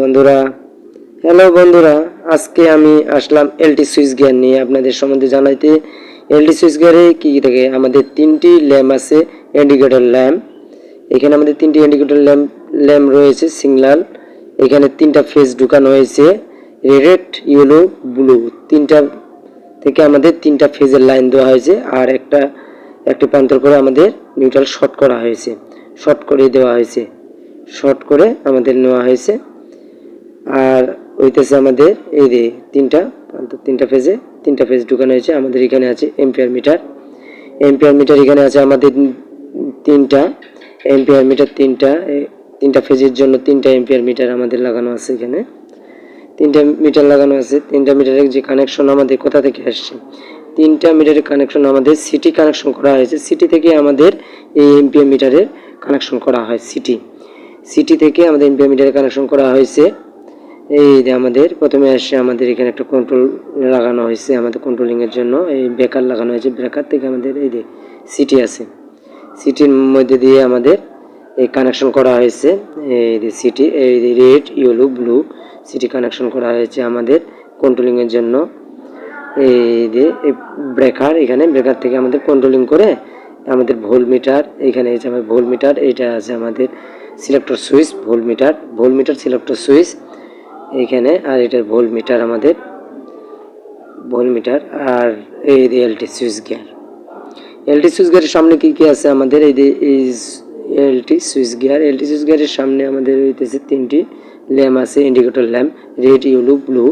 বন্ধুরা। হ্যালো বন্ধুরা, আজকে আমি আসলাম এলটি সুইচ গিয়ার নিয়ে আপনাদের সম্বন্ধে জানাইতে। এলটি সুইচ গিয়ারে কী কী থাকে? আমাদের তিনটি ল্যাম্প আছে ইন্ডিকেটর ল্যাম্প এখানে আমাদের তিনটি ইন্ডিকেটর ল্যাম্প ল্যাম্প রয়েছে সিগনাল এখানে তিনটা ফেজ ঢুকানো হয়েছে রেড ইয়েলো ব্লু তিনটা থেকে আমাদের তিনটা ফেজের লাইন দেওয়া হয়েছে, আর একটা, একটি প্রান্তর করে আমাদের নিউট্রাল শর্ট করা হয়েছে। শর্ট করে দেওয়া হয়েছে। শর্ট করে আমাদের নেওয়া হয়েছে। আর হইতেছে আমাদের এই যে তিনটা তিনটা ফেজে তিনটা ফেজ ঢুকানো হয়েছে, আমাদের এখানে আছে এম্পিয়ার মিটার এম্পিয়ার মিটার এখানে আছে আমাদের তিনটা এম্পিয়ার মিটার তিনটা তিনটা ফেজের জন্য তিনটা এম্পিয়ার মিটার আমাদের লাগানো আছে এখানে। তিনটা মিটার লাগানো আছে, তিনটা মিটারের যে কানেকশন আমাদের কোথা থেকে আসছে? তিনটা মিটারের কানেকশন আমাদের সিটি কানেকশন করা হয়েছে। সিটি থেকে আমাদের এই এমপিএম মিটারের কানেকশন করা হয় সিটি সিটি থেকে আমাদের এমপিএম মিটারের কানেকশন করা হয়েছে এই যে আমাদের, প্রথমে আসছে আমাদের এখানে একটা কন্ট্রোল লাগানো হয়েছে, আমাদের কন্ট্রোলিংয়ের জন্য। এই ব্রেকার লাগানো হয়েছে ব্রেকার থেকে আমাদের এই যে সিটি আছে। সিটির মধ্যে দিয়ে আমাদের এই কানেকশন করা হয়েছে, এই যে সিটি এই যে red yellow blue CT connection করা হয়েছে আমাদের কন্ট্রোলিংয়ের জন্য। এই যে ব্রেকার এখানে ব্রেকার থেকে আমাদের কন্ট্রোলিং করে আমাদের ভোল মিটার এখানে আছে আমাদের ভোল মিটার এটা আছে আমাদের selector switch volt meter volt meter selector switch এইখানে আর এটার ভোল মিটার আমাদের ভোল মিটার আর এই যে LT switch gear. LT switch গিয়ারের সামনে কী কী আছে আমাদের? এই যে LT switch gear. LT switch গিয়ারের সামনে আমাদের হইতেছে তিনটি ল্যাম্প আছে, indicator lamp, red, yellow, blue.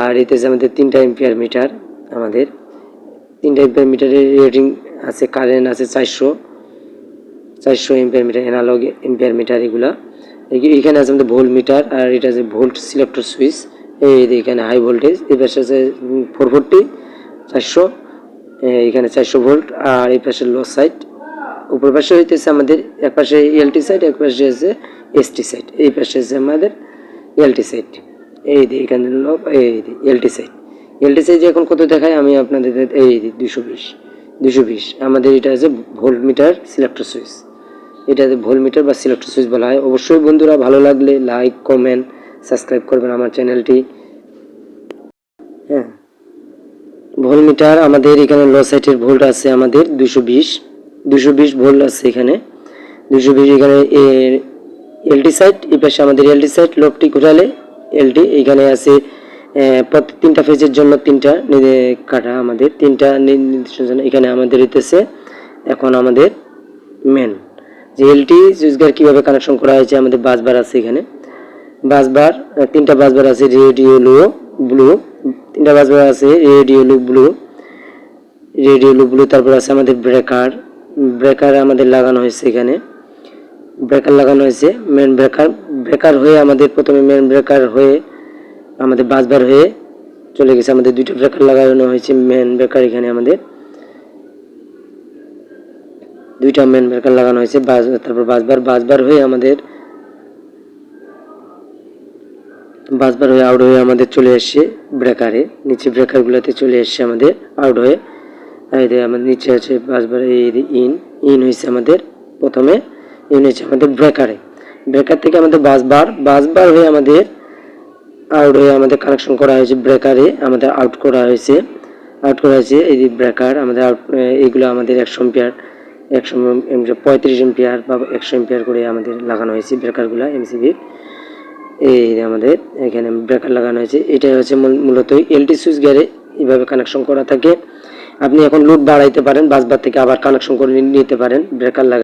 আর এতেছে আমাদের তিনটা এম্পিয়ার মিটার আমাদের। তিনটা এম্পিয়ার মিটারের রেটিং আছে, কারেন্ট আছে চারশো। চারশো ampere meter analogue ampere meter এগুলা এখানে আছে আমাদের ভোল্ট মিটার আর এটা আছে ভোল্ট সিলেক্টর সুইচ এই এখানে হাই ভোল্টেজ এই পাশে আছে ফোর ফোরটি চারশো। এখানে চারশো ভোল্ট আর এই পাশে লো সাইড উপর পাশে হইতেছে আমাদের, এক পাশে এলটি সাইড এক পাশে আছে এসটি সাইড এই পাশে আছে আমাদের এলটি সাইড এই যে এখানে এই এলটি সাইড এলটি সাইড এখন কত দেখায়, আমি আপনাদের এই দুশো বিশ। দুশো বিশ। আমাদের এটা আছে ভোল্ট মিটার সিলেক্টর সুইচ এটা ভোল্ট মিটার বা সিলেক্টর সুইচ বলা হয়। অবশ্যই বন্ধুরা ভালো লাগলে লাইক, কমেন্ট, সাবস্ক্রাইব করবেন আমার চ্যানেলটি। হ্যাঁ ভোল্ট মিটার আমাদের এখানে লো সাইটের ভোল্ট আছে আমাদের দুশো বিশ। দুশো বিশ ভোল্ট আছে এখানে। দুশো বিশ এখানে এলটি সাইট, এই পাশে আমাদের এলটি সাইট, লোকটি ঘোরালে এলটি এখানে আছে প্রত্যেক তিনটা ফেজের জন্য তিনটা কাটা আমাদের, তিনটা নির্দিষ্ট এখানে আমাদের হইতেছে। এখন আমাদের মেন যে এলটি সুইচগার কীভাবে কানেকশন করা হয়েছে আমাদের বাসবার আছে এখানে। বাসবার তিনটা বাসবার আছে রেড ইয়েলো ব্লু। তিনটা বাসবার আছে red yellow blue. Red yellow blue, তারপর আছে আমাদের ব্রেকার। ব্রেকার আমাদের লাগানো হয়েছে এখানে। ব্রেকার লাগানো হয়েছে মেন ব্রেকার। ব্রেকার হয়ে আমাদের প্রথমে মেন ব্রেকার হয়ে আমাদের বাসবার হয়ে চলে গেছে। আমাদের দুইটা ব্রেকার লাগানো হয়েছে মেন ব্রেকার এখানে আমাদের। দুইটা মেন ব্রেকার লাগানো হয়েছে তারপর বাসবার বাসবার হয়ে আমাদের, বাসবার হয়ে আউট হয়ে আমাদের চলে আসছে ব্রেকারে নিচে ব্রেকারগুলোতে চলে এসছে আমাদের আউট হয়ে আমাদের নিচে আছে বাসবার ইন ইন হয়েছে আমাদের প্রথমে ইন হয়েছে আমাদের ব্রেকারে ব্রেকার থেকে আমাদের বাসবার বাসবার হয়ে আমাদের আউট হয়ে আমাদের কানেকশন করা হয়েছে ব্রেকারে আমাদের আউট করা হয়েছে আউট করা হয়েছে এই ব্রেকার আমাদের আউট এইগুলো আমাদের একশো এম্পিয়ার একশো পঁয়ত্রিশ এম্পিয়ার বা একশো এম্পিয়ার করে আমাদের লাগানো হয়েছে ব্রেকারগুলো এমসিবির এই আমাদের এখানে ব্রেকার লাগানো হয়েছে। এটা হচ্ছে মূল- মূলত এলটি সুইচ গিয়ারে এইভাবে কানেকশন করা থাকে। আপনি এখন লোড বাড়াইতে পারেন বাসবার থেকে আবার কানেকশন করে নিতে পারেন, ব্রেকার লাগা